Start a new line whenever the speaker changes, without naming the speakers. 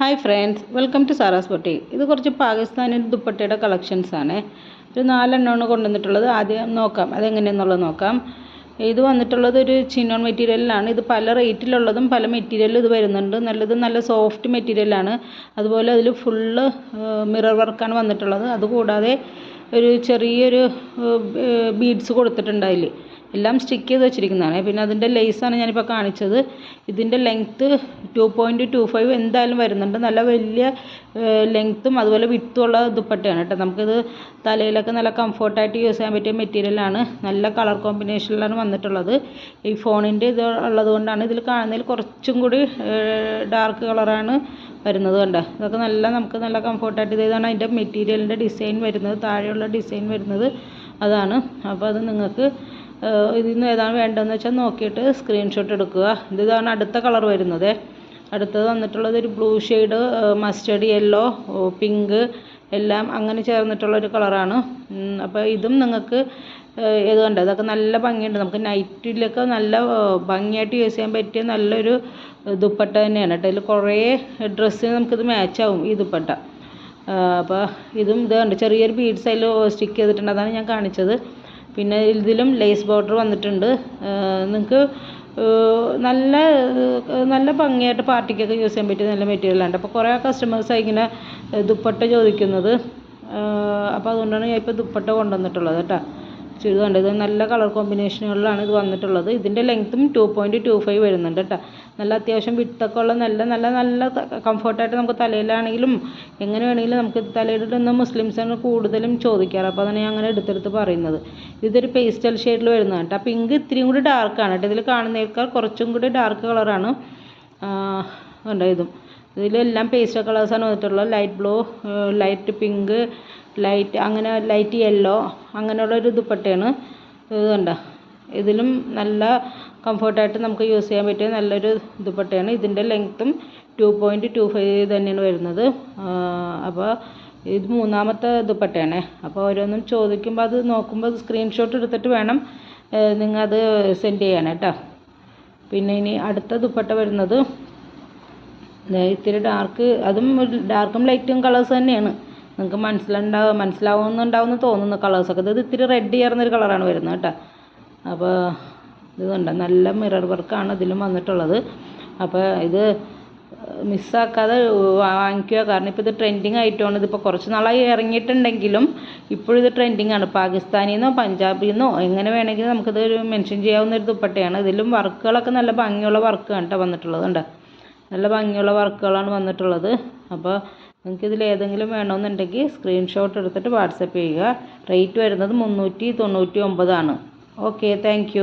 Hi friends welcome to Sara's പൊട്ടി ഇത് കുറച്ച് പാകിസ്ഥാനി ദുപ്പട്ടയുടെ കളക്ഷൻസ് ആണ്. ഒരു നാലെണ്ണമാണ് കൊണ്ടുവന്നിട്ടുള്ളത്. ആദ്യം നോക്കാം. അതെങ്ങനെയെന്നുള്ളത് നോക്കാം. ഇത് വന്നിട്ടുള്ളത് ഒരു ചിനോൺ മെറ്റീരിയലിലാണ് ഇത് പല റേറ്റിലുള്ളതും പല മെറ്റീരിയലും ഇത് വരുന്നുണ്ട്. നല്ലത് നല്ല സോഫ്റ്റ് മെറ്റീരിയലാണ് അതുപോലെ അതിൽ ഫുള്ള് മിറർ വർക്കാണ് വന്നിട്ടുള്ളത്. അതുകൂടാതെ ഒരു ചെറിയൊരു ബീഡ്സ് കൊടുത്തിട്ടുണ്ട് അതിൽ എല്ലാം സ്റ്റിക്ക് ചെയ്ത് വെച്ചിരിക്കുന്നതാണ്. പിന്നെ അതിന്റെ ലേസാണ് ഞാനിപ്പോൾ കാണിച്ചത്. ഇതിന്റെ length two point two five എന്തായാലും വരുന്നുണ്ട്. നല്ല വലിയ ലെങ്ത്തും അതുപോലെ വിട്ടും ഉള്ള ദുപ്പട്ടയാണ് കേട്ടോ. നമുക്കിത് തലയിലൊക്കെ നല്ല കംഫോർട്ടായിട്ട് യൂസ് ചെയ്യാൻ പറ്റിയ മെറ്റീരിയലാണ് നല്ല കളർ കോമ്പിനേഷനിലാണ് വന്നിട്ടുള്ളത്. ഈ ഫോണിന്റെ ഇത് ഉള്ളതുകൊണ്ടാണ് ഇതിൽ കാണുന്നതിൽ കുറച്ചും കൂടി ഡാർക്ക് കളറാണ് വരുന്നത് കണ്ടോ ഇതൊക്കെ നല്ല നമുക്ക് നല്ല കംഫോർട്ടായിട്ട് ഇതാണ് അതിന്റെ മെറ്റീരിയലിന്റെ ഡിസൈൻ വരുന്നത്. താഴെയുള്ള ഡിസൈൻ വരുന്നത് അതാണ്. അപ്പോൾ അത് നിങ്ങൾക്ക് ഇതിൽ നിന്ന് ഏതാണ് വേണ്ടതെന്ന് വെച്ചാൽ നോക്കിയിട്ട് സ്ക്രീൻഷോട്ട് എടുക്കുക. ഇതാണ് അടുത്ത കളർ വരുന്നത്. അടുത്തത് വന്നിട്ടുള്ളത് ഒരു blue shade mustard yellow pink എല്ലാം അങ്ങനെ ചേർന്നിട്ടുള്ള ഒരു കളറാണ്. അപ്പോൾ ഇതും നിങ്ങൾക്ക് ഇത് കണ്ടോ ഇതൊക്കെ നല്ല ഭംഗിയുണ്ട്. നമുക്ക് നൈറ്റിലൊക്കെ നല്ല ഭംഗിയായിട്ട് യൂസ് ചെയ്യാൻ പറ്റിയ നല്ലൊരു ദുപ്പട്ട തന്നെയാണ് കേട്ടോ. ഇതിൽ കുറേ ഡ്രസ്സിന് നമുക്കിത് മാച്ചാവും ഈ ദുപ്പട്ട. അപ്പോൾ ഇതും ഇത് കണ്ട് ചെറിയൊരു ബീഡ്സ് അതിൽ സ്റ്റിക്ക് ചെയ്തിട്ടുണ്ട്. അതാണ് ഞാൻ കാണിച്ചത്. പിന്നെ ഇതിലും ലേസ് ബോർഡർ വന്നിട്ടുണ്ട്. നിങ്ങൾക്ക് നല്ല നല്ല ഭംഗിയായിട്ട് പാർട്ടിക്കൊക്കെ യൂസ് ചെയ്യാൻ പറ്റിയ നല്ല മെറ്റീരിയലാണ് അപ്പോൾ കുറേ കസ്റ്റമേഴ്സാണ് ഇങ്ങനെ ദുപ്പട്ട ചോദിക്കുന്നത്. അപ്പോൾ അതുകൊണ്ടാണ് ഞാൻ ഇപ്പോൾ ദുപ്പട്ട കൊണ്ടുവന്നിട്ടുള്ളത് കേട്ടോ. ഇത് കണ്ടത് നല്ല കളർ കോമ്പിനേഷനുകളിലാണ് ഇത് വന്നിട്ടുള്ളത്. ഇതിന്റെ ലെങ്ത്തും ടു പോയിന്റ് ടു ഫൈവ് വരുന്നുണ്ട് കേട്ടോ. നല്ല അത്യാവശ്യം വിട്ടൊക്കെ ഉള്ള നല്ല നല്ല നല്ല കംഫർട്ടായിട്ട് നമുക്ക് തലയിലാണെങ്കിലും എങ്ങനെ വേണമെങ്കിലും നമുക്ക് തലയിലിടുന്ന മുസ്ലിംസാണ് കൂടുതലും ചോദിക്കാറ്. അപ്പോൾ അതാണ് ഞാൻ അങ്ങനെ എടുത്തെടുത്ത് പറയുന്നത്. ഇതൊരു പേസ്റ്റൽ ഷെയ്ഡിൽ വരുന്നതാണ് കേട്ടോ. പിങ്ക് ഇത്തിരിയും കൂടി ഡാർക്കാണ് കേട്ടോ. ഇതിൽ കാണുന്നതിനേക്കാൾ കുറച്ചും കൂടി ഡാർക്ക് കളറാണ് ഉണ്ടായതും ഇതും. ഇതിലെല്ലാം പേസ്റ്റൽ കളേഴ്സാണ് വന്നിട്ടുള്ളത്. Light blue light pink light അങ്ങനെ ലൈറ്റ് യെല്ലോ അങ്ങനെയുള്ളൊരു ദുപ്പട്ടയാണ് ഇത് കണ്ടോ? ഇതിലും നല്ല കംഫർട്ടായിട്ട് നമുക്ക് യൂസ് ചെയ്യാൻ പറ്റിയ നല്ലൊരു ദുപ്പട്ടയാണ് ഇതിന്റെ ലെങ്ത്തും ടു പോയിന്റ് ടു ഫൈവ് തന്നെയാണ് വരുന്നത്. അപ്പോൾ ഇത് മൂന്നാമത്തെ ദുപ്പട്ടയാണ് അപ്പോൾ ഓരോന്നും ചോദിക്കുമ്പോൾ അത് നോക്കുമ്പോൾ സ്ക്രീൻഷോട്ട് എടുത്തിട്ട് വേണം നിങ്ങൾ അത് സെൻഡ് ചെയ്യാൻ കേട്ടോ പിന്നെ ഇനി അടുത്ത ദുപ്പട്ട വരുന്നത് ഇത്തിരി ഡാർക്ക് അതും ഡാർക്കും ലൈറ്റും കളേഴ്സ് തന്നെയാണ്. നിങ്ങൾക്ക് മനസ്സിലുണ്ടാവും മനസ്സിലാവുന്നുണ്ടാവും എന്ന് തോന്നുന്നു കളേഴ്സൊക്കെ ഇത് ഇത്തിരി റെഡ് ചേർന്നൊരു കളറാണ് വരുന്നത് കേട്ടോ. അപ്പോൾ ഇതുണ്ട് നല്ല മിറർ വർക്കാണ് ഇതിലും വന്നിട്ടുള്ളത്. അപ്പോൾ ഇത് മിസ്സാക്കാതെ വാങ്ങിക്കുക. കാരണം ഇപ്പോൾ ഇത് ട്രെൻഡിങ് ആയിട്ടാണ് ഇതിപ്പോൾ കുറച്ച് നാളായി ഇറങ്ങിയിട്ടുണ്ടെങ്കിലും ഇപ്പോഴും ഇത് ട്രെൻഡിങ് ആണ്. പാകിസ്ഥാനിൽ നിന്നോ പഞ്ചാബിൽ നിന്നോ എങ്ങനെ വേണമെങ്കിലും നമുക്കിത് ഒരു മെൻഷൻ ചെയ്യാവുന്ന ഒരു ദുപ്പട്ടയാണ്. ഇതിലും വർക്കുകളൊക്കെ നല്ല ഭംഗിയുള്ള വർക്കാണ് കേട്ടോ വന്നിട്ടുള്ളത് കണ്ടോ? നല്ല ഭംഗിയുള്ള വർക്കുകളാണ് വന്നിട്ടുള്ളത്. അപ്പോൾ നിങ്ങൾക്ക് ഇതിൽ ഏതെങ്കിലും വേണമെന്നുണ്ടെങ്കിൽ സ്ക്രീൻഷോട്ട് എടുത്തിട്ട് വാട്സപ്പ് ചെയ്യുക. റേറ്റ് വരുന്നത് മുന്നൂറ്റി തൊണ്ണൂറ്റി ഒമ്പതാണ് ഓക്കെ താങ്ക്